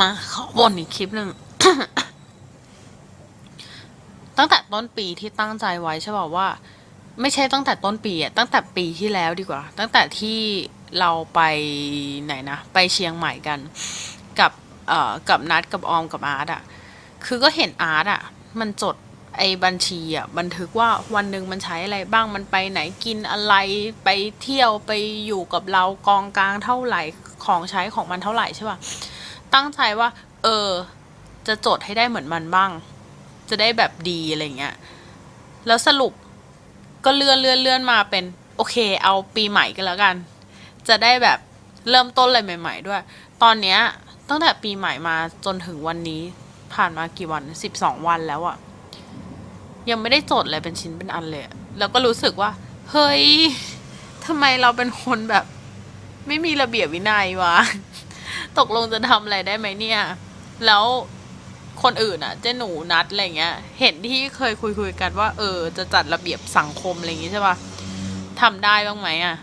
มาขอวนอีกคลิปหนึ่ง ตั้งแต่ต้นปีที่ตั้งใจไว้ใช่ป่าว่า ไม่ใช่ตั้งแต่ต้นปีอะตั้งแต่ปีที่แล้วดีกว่า ตั้งแต่ที่เราไปไหนนะไปเชียงใหม่กัน กับเอ่อกับนัดกับออมกับอาร์ตอะคือก็เห็นอาร์ตอะมันจดไอ้บัญชีอะบันทึกว่าวันหนึ่งมันใช้อะไรบ้างมันไปไหนกินอะไรไปเที่ยวไปอยู่กับเรากองกลางเท่าไหร่ของใช้ของมันเท่าไหร่ใช่ป่ะ ตั้งใจว่า เออ จะจดให้ได้เหมือนมันบ้าง จะได้แบบดีอะไรเงี้ย แล้วสรุปก็เลื่อนเลื่อนเลื่อนมาเป็น โอเค เอาปีใหม่กันแล้วกัน จะได้แบบเริ่มต้นอะไรใหม่ ๆ ด้วย ตอนเนี้ยตั้งแต่ปีใหม่มาจนถึงวันนี้ผ่านมากี่วันสิบสองวันแล้วอะยังไม่ได้จดอะไรเป็นชิ้นเป็นอันเลย แล้วก็รู้สึกว่า เฮ้ยทำไมเราเป็นคนแบบ ไม่มีระเบียบวินัยวะ ตกลงจะทำอะไรได้ไหมเนี่ย แล้วคนอื่นอะเจ๊หนูนัดอะไรเงี้ย เห็นที่เคยคุยคุยๆกันว่า เออ จะจัดระเบียบสังคมอะไรอย่างงี้ใช่ปะทำได้บ้างไหมอะ